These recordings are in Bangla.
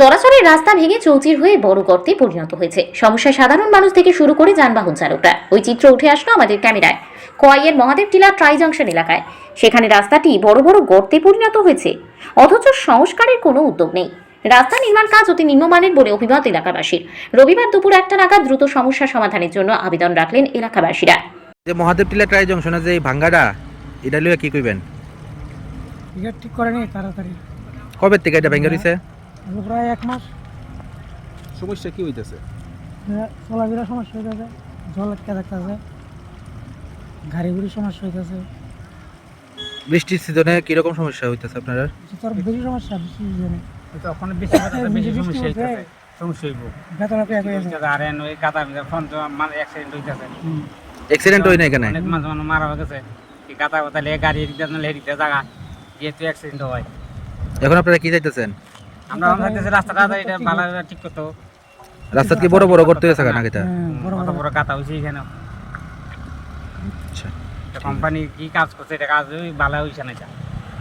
চলাচলের রাস্তা ভেঙে চৌচির হয়ে বড় গর্তে পরিণত হয়েছে। সমস্যায় সাধারণ মানুষ থেকে শুরু করে যানবাহন চালকরা। ওই চিত্র উঠে আসলো আমাদের ক্যামেরায়। কোয়াইয়ের মহাদেব টিলা ট্রাই জংশন এলাকায়। সেখানে রাস্তাটি বড় বড় গর্তে পরিণত হয়েছে। অথচ সংস্কারের কোনো উদ্যোগ নেই। রাস্তা নির্মাণ কাজ অতি নিম্নমানের বলে অভিমত এলাকাবাসীর। রবিবার দুপুর একটা নাগাদ দ্রুত সমস্যা সমাধানের জন্য আবেদন রাখলেন এলাকাবাসীরা। যে মহাদেব টিলা ট্রাই জংশনে যে ভাঙ্গাটা এটা লিয়ে কি কইবেন? টিকিট ঠিক করে নি তাড়াতাড়ি। কবে থেকে এটা ভেঙে রয়েছে আগে প্রায় এক মাস সমস্যা কি হইতেছে চলাফেরা সমস্যা হইতেছে জল আটকে থাকতেছে গাড়ি গুড়ি সমস্যা হইতেছে বৃষ্টির সিজনে কীরকম সমস্যা হইতেছে আপনার তোর বেশি সমস্যা বেশি জনে ওখানে বেশি কথা বেশি বৃষ্টি সমস্যা হইতেছে সমস্যা হইব বেতন পেয়ে গেছে আর এন ওই কাদা ফোন তো মানে অ্যাক্সিডেন্ট হইতেছে অ্যাক্সিডেন্ট হয় না এখানে অনেক মানুষ মারা হয়ে গেছে কাদা কথা লেগে গাড়ি এদিক দিয়ে নাহলে এদিক জায়গা যেহেতু অ্যাক্সিডেন্ট হয় এখন আপনারা কি চাইতেছেন আমরা রাস্তাটা এটা ভালো ঠিক করতো। রাস্তা কি বড় বড় করতে বড় বড়। হয়েছে এখানে আচ্ছা। কোম্পানি কি কাজ করছে এটা কাজ ওই ভালো হয়েছে না এটা?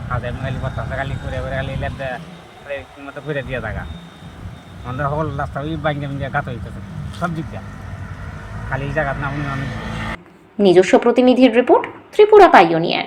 কাজ এমন খালি খালি করে করে খালি লেপ মতো করে দিয়ে থাকা। আমাদের হল রাস্তা ওই বাইঙ্গে বাইঙ্গে গাত হইতেছে সব দিক দিয়ে। খালি এই জায়গা না উনি অনেক। নিজস্ব প্রতিনিধির রিপোর্ট ত্রিপুরা পাইওনিয়ার।